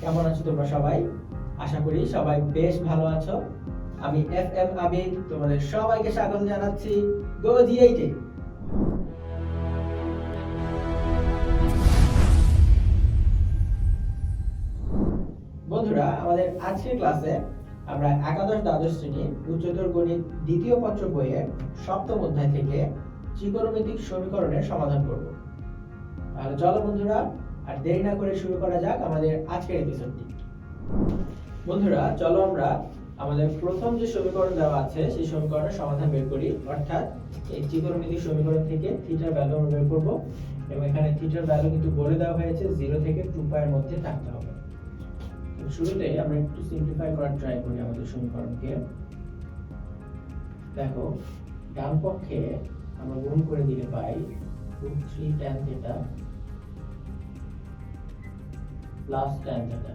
কেমন আছো তোমরা সবাই? আশা করি সবাই বেশ ভালো আছো। আমি এফ এম আবিদ তোমাদের সবাইকে স্বাগত জানাচ্ছি গো জি এইটে। বন্ধুরা, আমাদের আজকের ক্লাসে আমরা একাদশ দ্বাদশ শ্রেণি উচ্চতর গণিত দ্বিতীয় পত্র বইয়ের সপ্তম অধ্যায় থেকে ত্রিকোণমিতিক সমীকরণের সমাধান করব। তাহলে চলো বন্ধুরা আর দেরি না করে শুরু করা যাক আমাদের আজকের এপিসোডটি বন্ধুরা, চলো আমরা আমাদের প্রথম যে সমীকরণ দেওয়া আছে, সেই সমীকরণের সমাধান বের করি। অর্থাৎ এই ত্রিকোণমিতিক সমীকরণ থেকে থিটার ভ্যালু আমরা বের করব এবং এখানে থিটার ভ্যালু কিন্তু বলে দেওয়া হয়েছে জিরো থেকে টু পায়ের মধ্যে থাকতে হবে। শুরুতে আমরা একটু সিম্পলিফাই করার ট্রাই করি আমাদের সমীকরণকে। দেখো, ডান পক্ষে আমরা গুণ করে দিলে pi root three tan theta plus tan theta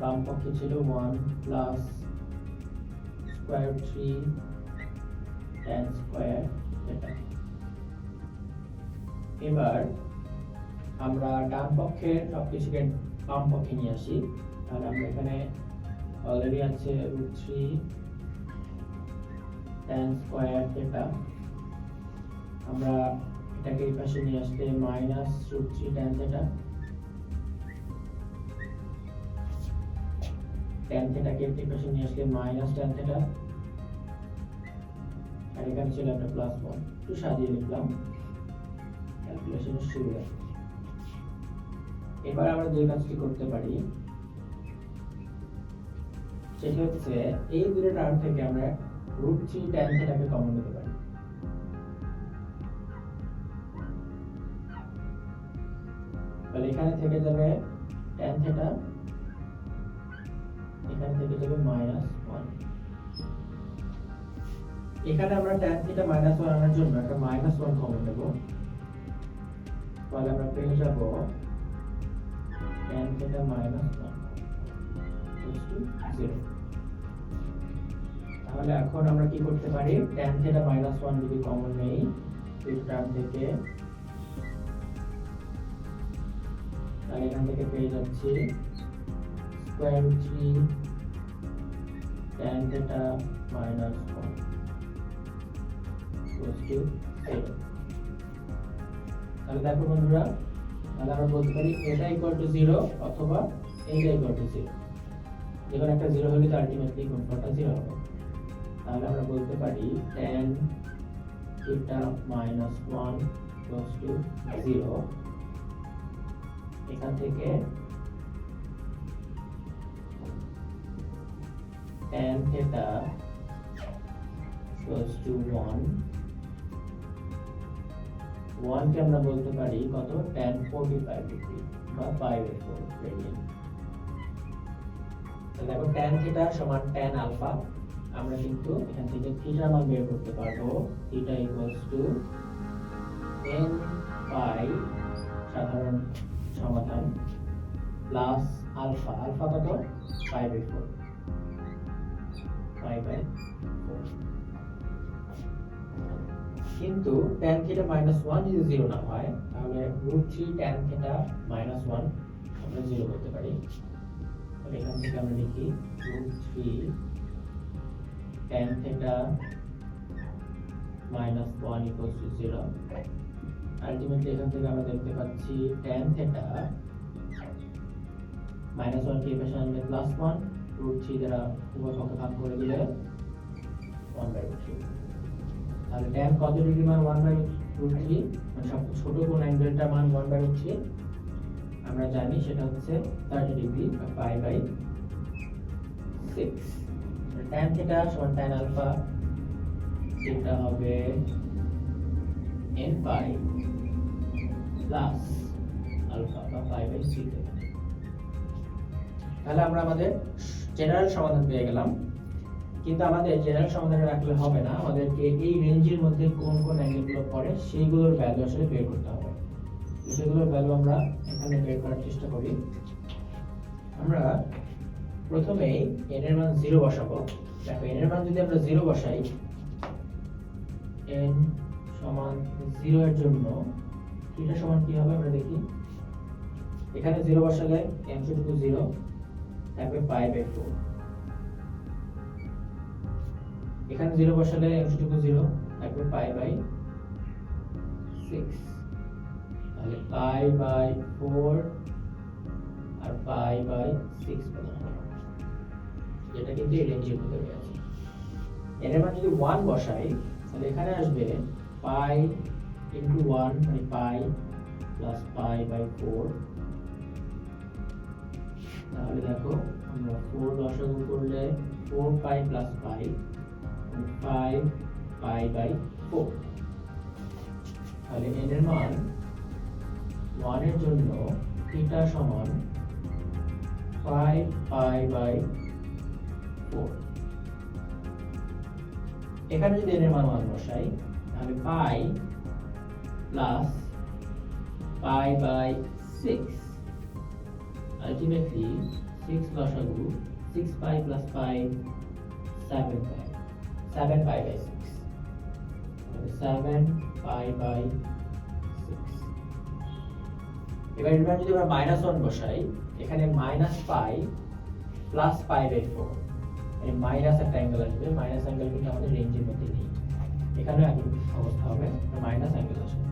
বাম পক্ষে ছিল one plus square three tan square এবার আমরা ডান পক্ষের সবকিছুকে বাম পক্ষে নিয়ে আসি। তাহলে আমরা এখানে অলরেডি আছে root three tan square theta আমরা এটাকে এই পাশে নিয়ে আসতে minus root three tan theta tan থিটাকে এই পাশে নিয়ে আসলে মাইনাস ট্যান থিটা আর এখানে ছিল একটা প্লাস ওয়ান একটু সাজিয়ে লিখলাম ক্যালকুলেশনের সুবিধা এবার আমরা যে কাজটি করতে পারি, সেটি হচ্ছে এই দুটো টার্ম থেকে আমরা রুট থ্রি ট্যান থিটাকে কমন নিতে পারি। তাহলে এখানে থেকে যাবে ট্যান থিটা এখানে থেকে যাবে মাইনাস ওয়ান এখানে আমরা ট্যান থিটা মাইনাস ওয়ান আনার জন্য একটা মাইনাস ওয়ান কমন নেব। তাহলে আমরা পেয়ে যাব tan minus 1 equals 0 তাহলে এখন আমরা কি করতে পারি? tan theta minus 1 যদি কমন নেই, এই টার্ম থেকে তাহলে এখান থেকে পেয়ে যাচ্ছি square root 3 tan theta minus 1 equals to 0 তাহলে দেখো বন্ধুরা, তাহলে আমরা বলতে পারি এটা ইকুয়াল টু জিরো অথবা এইটা ইকুয়াল টু জিরো যে একটা জিরো হলে তো আলটিমেটলি গুণফলটা জিরো হবে? তাহলে আমরা বলতে পারি tan theta minus one equals to zero এখান থেকে tan theta equals to one ওয়ানকে আমরা বলতে পারি কত? ফোর্টি ফাইভ ডিগ্রি বা ফাইভ এর ফোর রেডিয়ান তাহলে দেখো টেন থিটা সমান টেন আলফা আমরা কিন্তু এখান থেকে থিটার মান বের করতে পারব। Theta equals to n pi সাধারণ সমাধান প্লাস আলফা আলফা কত? ফাইভ এর ফোর ফাইভ বাই কিন্তু tan থিটা মাইনাস ওয়ান যদি জিরো না হয়, তাহলে root three tan theta minus one আমরা জিরো করতে পারি। তাহলে এখান থেকে আমরা লিখি root three tan theta minus one equals to zero ultimately এখান থেকে আমরা দেখতে পাচ্ছি ট্যান থিটা মাইনাস ওয়ান কে পাশে আনলে প্লাস ওয়ান রুট থ্রি দ্বারা উভয় পক্ষে ভাগ করে দিলে ওয়ান বাই থ্রি তাহলে ট্যান কত ডিগ্রি মান ওয়ান বাই রুট থ্রি মানে সব ছোট কোন অ্যাঙ্গেলটার মান ওয়ান বাই রুট থ্রি আমরা জানি সেটা হচ্ছে থার্টি ডিগ্রি বা pi by six tan theta সমান ট্যান আলফা সেটা হবে এন পাই প্লাস আলফা বা পাই বাই সিক্স তাহলে আমরা আমাদের জেনারেল সমাধান পেয়ে গেলাম। কিন্তু আমাদের জেনারেল সমাধানে রাখলে হবে না। আমাদেরকে এই রেঞ্জের মধ্যে কোন কোন অ্যাঙ্গেলগুলো পড়ে সেইগুলোর ভ্যালু আসলে বের করতে হবে। সেগুলোর ভ্যালু আমরা এখানে বের করার চেষ্টা করি। আমরা প্রথমেই n এর মান জিরো বসাবো। দেখো, n এর মান যদি আমরা জিরো বসাই, n সমান জিরো এর জন্য থিটা সমান কি হবে আমরা দেখি। এখানে জিরো বসালে অংশটুকু জিরো থাকবে পাই বাই ফোর এখানে জিরো বসালে অংশটুকু জিরো থাকবে পাই বাই সিক্স তাহলে পাই বাই ফোর আর পাই বাই সিক্স যেটা কিন্তু এই রেঞ্জের ভিতরে আছে এর মান যদি ওয়ান বসাই, তাহলে এখানে আসবে পাই ইন্টু ওয়ান মানে pi plus pi by four তাহলে দেখো, আমরা ফোর লসাগু করলে four pi plus pi five pi by four তাহলে n এর মান ওয়ানের জন্য থিটা সমান ফাইভ পাই বাই ফোর এখানে যদি n এর মান ওয়ান বসাই, তাহলে pi plus pi by six ultimately 6 লসাগু 6 pi plus pi 7 pi. 7 pi by 6 7 pi by 6 এবার এবার যদি আমরা মাইনাস ওয়ান বসাই, এখানে minus pi plus pi by four এই মাইনাস একটা অ্যাঙ্গেল আসবে। মাইনাস অ্যাঙ্গেল কিন্তু আমাদের রেঞ্জের মধ্যে নেই। এখানে একই অবস্থা হবে। মাইনাস অ্যাঙ্গেল আসবে।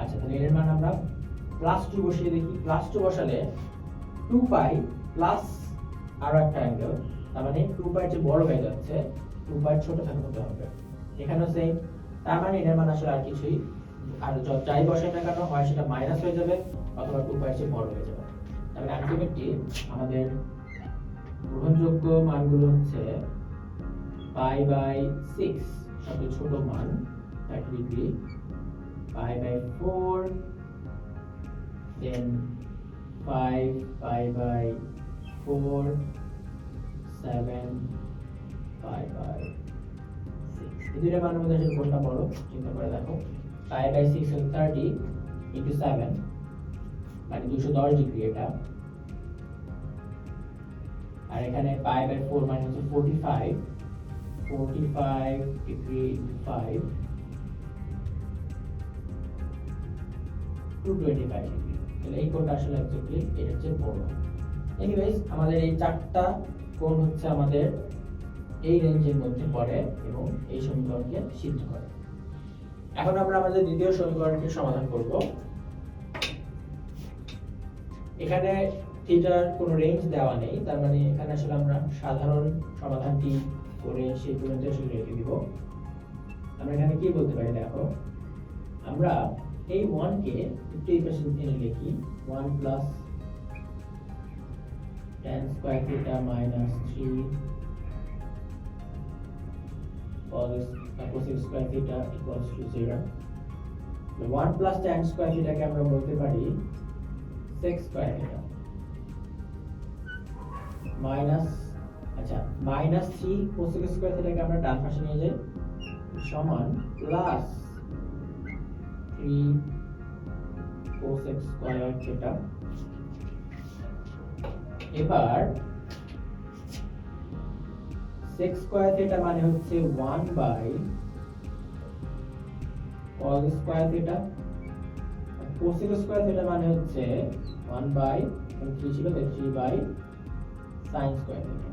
আচ্ছা তাহলে এর মান আমরা প্লাস টু বসিয়ে দেখি। প্লাস টু বসালে টু পাই প্লাস আরও একটা অ্যাঙ্গেল তার মানে টু পাই যে বড় হয়ে যাচ্ছে টু পাই ছোট থাকতে হবে। এখানেও সেম তার মানে এর মান আসলে আর কিছুই, আর যাই বসাই না কেন, হয় সেটা মাইনাস হয়ে যাবে, অথবা টু পাই চেয়ে বড় হয়ে যাবে। তার মানে আলটিমেটলি আমাদের গ্রহণযোগ্য মানগুলো হচ্ছে পাই বাই সিক্স সবচেয়ে ছোট মান thirty degree pi by four then 5 pi by 4 7 pi by 6 এই দুইটা মানের মধ্যে আসলে কোনটা বড়? চিন্তা করে দেখো। pi by 6 হল 30 into 7 মানে 210 ডিগ্রি এটা। আর এখানে pi by 4 মানে হচ্ছে 45 45 ডিগ্রি into 5 225 ডিগ্রি তাহলে এই আসলে চেয়ে বড় এনিওয়েজ আমাদের এই চারটা হচ্ছে আমাদের এই রেঞ্জের মধ্যে পড়ে এবং এই সমীকরণকে সিদ্ধ করে। এখন আমরা আমাদের দ্বিতীয় সমীকরণটি সমাধান করব। এখানে থিটার কোনো রেঞ্জ দেওয়া নেই, তার মানে এখানে আসলে আমরা সাধারণ সমাধানটি করে সেই পর্যন্ত আসলে রেখে দিব। আমরা এখানে কি বলতে পারি দেখো? আমরা এই ওয়ানকে একটু পাশে এনে লিখি one plus tan square theta minus three cosec square theta equals to zero one plus tan square থিটাকে আমরা বলতে পারি সেক্স স্কোয়ার থিটা মাইনাস আচ্ছা মাইনাস থ্রি কোসেক স্কোয়ার থিটাকে আমরা ডান পাশে নিয়ে যাই, সমান plus three cosec square theta এবার সেক স্কোয়ার থিটা মানে হচ্ছে one by cos square theta cosec square theta মানে হচ্ছে ওয়ান বাই থ্রি ছিল three by sine square theta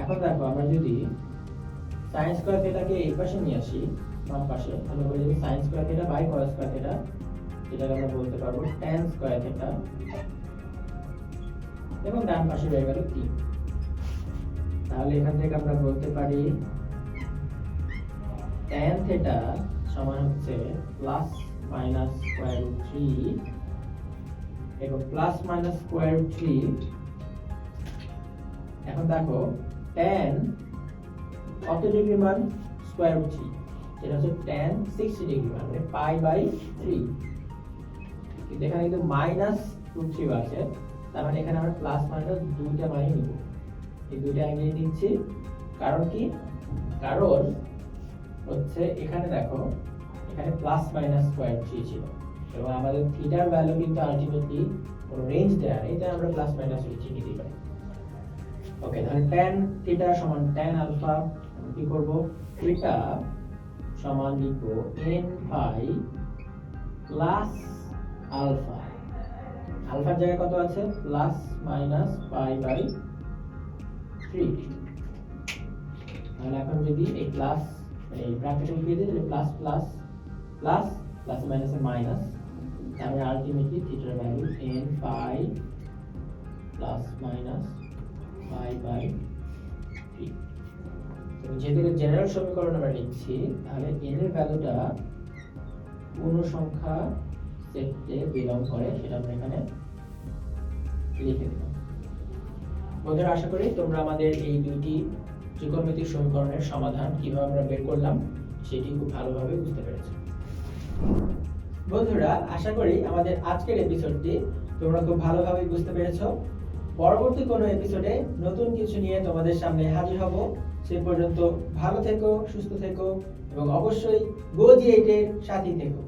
এখন দেখো, আমরা যদি সাইন স্কোয়ার থিটাকে এই পাশে নিয়ে আসি, বাম পাশে। তাহলে বলে যদি sine square theta by cos square theta যেটাকে আমরা বলতে পারব tan স্কোয়ার থিটা এবং ডান পাশে রয়ে গেল 3 তাহলে এখান থেকে আমরা বলতে পারি, tan থিটা সমান হচ্ছে plus minus square root three এবং plus minus square root three এখন দেখো, tan কত ডিগ্রি মান? স্কোয়ার রুট থ্রি যেটা হচ্ছে tan সিক্সটি ডিগ্রি মান মানে পাই বাই থ্রি কিন্তু এখানে কিন্তু মাইনাস রুট থ্রি আছে। তার মানে এখানে আমরা প্লাস মাইনাস দুইটা মানই নিব। এই দুইটা অ্যাঙ্গেল নিচ্ছি। কারণ কি? কারণ হচ্ছে এখানে দেখো, এখানে প্লাস মাইনাস স্কোয়ার থ্রি ছিল। এবং আমাদের থিটার ভ্যালু কিন্তু আলটিমেটলি রেঞ্জ দেওয়া নেই। তাই আমরা প্লাস মাইনাস থ্রি নিতে পারি। ওকে তাহলে tan থিটা সমান tan আলফা কি করব? থিটা সমান লিখব এন পাই প্লাস আলফা আলফার জায়গায় কত আছে? Plus minus pi by three তাহলে এখন যদি এই প্লাস এই ব্র্যাকেটে উঠিয়ে দিই, তাহলে plus plus plus plus minus minus তারপরে আলটিমেটলি থিটার value n pi plus minus pi by যেহেতু জেনারেল সমীকরণ আমরা লিখছি, তাহলে এন এর ভ্যালুটা পূর্ণ সংখ্যা সেটে বিলং করে, সেটা আমরা এখানে লিখে দিলাম। বন্ধুরা, আশা করি তোমরা আমাদের এই দুইটি ত্রিকোণমিতিক সমীকরণের সমাধান কীভাবে আমরা বের করলাম, সেটি খুব ভালোভাবে বুঝতে পেরেছ। বন্ধুরা, আশা করি আমাদের আজকের এপিসোডটি তোমরা খুব ভালোভাবে বুঝতে পেরেছ। পরবর্তী কোনো এপিসোডে নতুন কিছু নিয়ে তোমাদের সামনে হাজির হব। সে পর্যন্ত ভালো থেকো সুস্থ থেকো এবং অবশ্যই গো জি এইটের সাথেই থেকো।